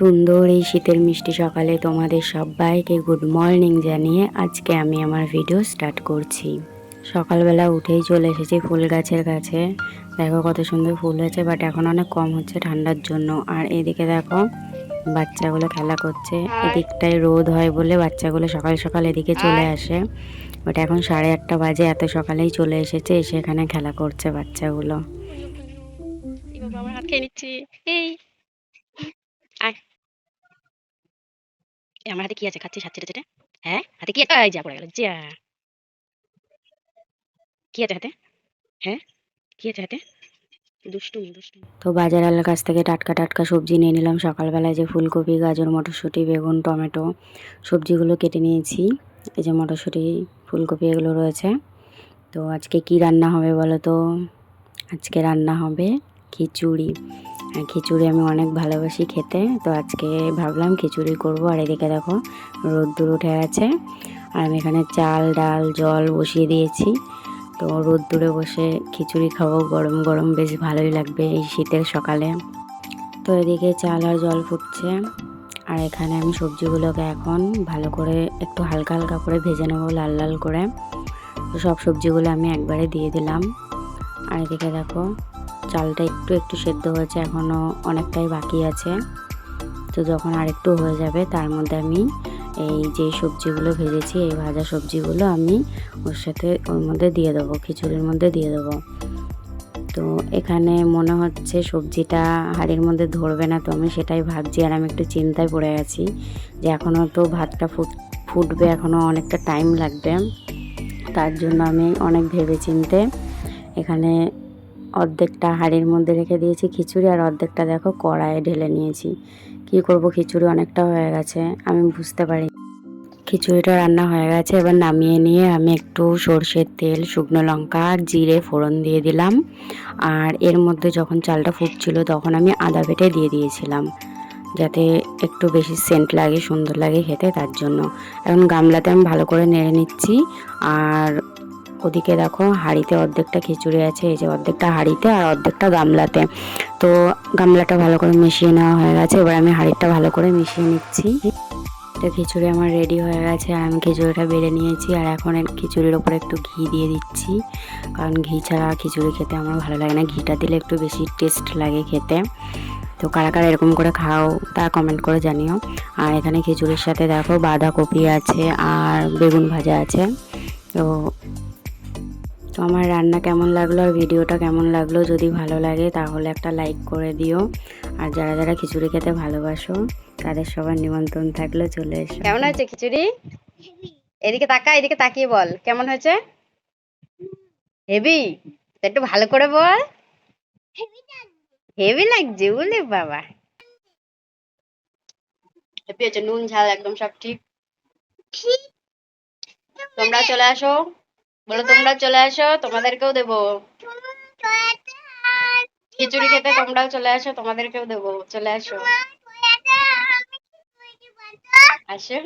সুন্দর এই শীতের মিষ্টি সকালে তোমাদের সবাইকে গুড মর্নিং জানিয়ে আজকে আমি আমার ভিডিও স্টার্ট করছি। সকালবেলা উঠেই চলে এসেছি ফুল গাছের কাছে। দেখো কত সুন্দর ফুল হয়েছে বাট এখন অনেক কম হচ্ছে ঠান্ডার জন্য। আর এদিকে দেখো, বাচ্চাগুলো খেলা করছে। এদিকটায় রোদ হয় বলে বাচ্চাগুলো সকাল সকাল এদিকে চলে আসে। বাট এখন সাড়ে আটটা বাজে, এত সকালেই চলে এসেছে, এসে এখানে খেলা করছে বাচ্চাগুলো। এই বাবা আমার হাত খেয়ে নিচ্ছি এই আয় এ, আমার হাতে কি আছে? খাচ্ছিস? হাত হ্যাঁ? হাতে কি এই যা পড়ে গেল, যা। কি আছে হাতে? হ্যাঁ? কি আছে হাতে? তো বাজারওয়ালার কাছ থেকে টাটকা টাটকা সবজি নিয়ে নিলাম। সকালবেলায় যে ফুলকপি, গাজর, মটরশুঁটি, বেগুন, টমেটো সবজিগুলো কেটে নিয়েছি। এই যে মটরশুঁটি, ফুলকপি এগুলো রয়েছে। তো আজকে কি রান্না হবে বলো তো? আজকে রান্না হবে খিচুড়ি। খিচুড়ি আমি অনেক ভালোবাসি খেতে, তো আজকে ভাবলাম খিচুড়ি করব। আর এদিকে দেখো, রোদ্দুর উঠে গেছে। আর আমি এখানে চাল, ডাল, জল বসিয়ে দিয়েছি। তো রোদ্দুরে বসে খিচুড়ি খাব, গরম গরম, বেশ ভালোই লাগবে এই শীতের সকালে। তো এদিকে চাল আর জল ফুটছে। আর এখানে আমি সবজিগুলোকে এখন ভালো করে একটু হালকা হালকা করে ভেজে নেব লাল লাল করে। তো সব সবজিগুলো আমি একবারে দিয়ে দিলাম। আর এদিকে দেখো চালটা একটু একটু সেদ্ধ হয়েছে এখনও অনেকটাই বাকি আছে। তো যখন আরেকটু হয়ে যাবে, তার মধ্যে আমি এই যে সবজিগুলো ভেজেছি, এই ভাজা সবজিগুলো আমি ওর সাথে ওর মধ্যে দিয়ে দেবো, খিচুড়ির মধ্যে দিয়ে দেবো। তো এখানে মনে হচ্ছে সবজিটা হাঁড়ির মধ্যে ধরবে না, তো আমি সেটাই ভাবছি আর আমি একটু চিন্তায় পড়ে গেছি যে এখনও তো ভাতটা ফুট, ফুটবে এখনও অনেকটা টাইম লাগবে। তার জন্য আমি অনেক ভেবে চিনতে এখানে অর্ধেকটা হাঁড়ির মধ্যে রেখে দিয়েছি খিচুড়ি আর অর্ধেকটা দেখো কড়াইয়ে ঢেলে নিয়েছি। কি করব? খিচুড়ি অনেকটা হয়ে গেছে, আমি বুঝতে পারি। খিচুড়িটা রান্না হয়ে গেছে, এবার নামিয়ে নিয়ে আমি একটু সর্ষের তেল, শুকনো লঙ্কা আর জিরে ফোড়ন দিয়ে দিলাম। আর এর মধ্যে যখন চালটা ফুটছিল তখন আমি আদা বেটে দিয়ে দিয়েছিলাম, যাতে একটু বেশি সেন্ট লাগে, সুন্দর লাগে খেতে, তার জন্য। এখন গামলাতে আমি ভালো করে নেড়ে নিচ্ছি। আর ওদিকে দেখো হাঁড়িতে অর্ধেকটা খিচুড়ি আছে, এই যে অর্ধেকটা হাঁড়িতে আর অর্ধেকটা গামলাতে। তো গামলাটা ভালো করে মিশিয়ে নেওয়া হয়ে গেছে, এবার আমি হাঁড়িটা ভালো করে মিশিয়ে নিচ্ছি। এটা খিচুড়ি আমার রেডি হয়ে গেছে, আর আমি খিচুড়িটা বেড়ে নিয়েছি, আর এখন খিচুড়ির ওপরে একটু ঘি দিয়ে দিচ্ছি। কারণ ঘি ছাড়া খিচুড়ি খেতে আমার ভালো লাগে না, ঘিটা দিলে একটু বেশি টেস্ট লাগে খেতে। তো কারা কারা এরকম করে খাও, তা কমেন্ট করে জানিও। আর এখানে খিচুড়ির সাথে দেখো বাঁধাকপি আছে, আর বেগুন ভাজা আছে। তো তো আমার রান্না কেমন লাগল আর ভিডিওটা কেমন লাগল যদি ভালো লাগে তাহলে একটা লাইক করে দিও। আর যারা যারা খিচুড়ি খেতে ভালোবাসো, তাদের সবার নিমন্ত্রণ থাকলে চলে এসো। কেমন হয়েছে খিচুড়ি? এদিকে তাকা, এদিকে তাকিয়ে বল, কেমন হয়েছে? হেভি একটু ভালো করে বল। হেভি লাগছে, বলে বাবা। নুন, ঝাল, একদম সব ঠিক। তোমরা চলে আসো। বলো তোমরা চলে আসো তোমাদেরকেও দেবো। খিচুড়ি খেতে তোমরাও চলে আসো তোমাদেরকেও দেবো চলে আসো। আসো।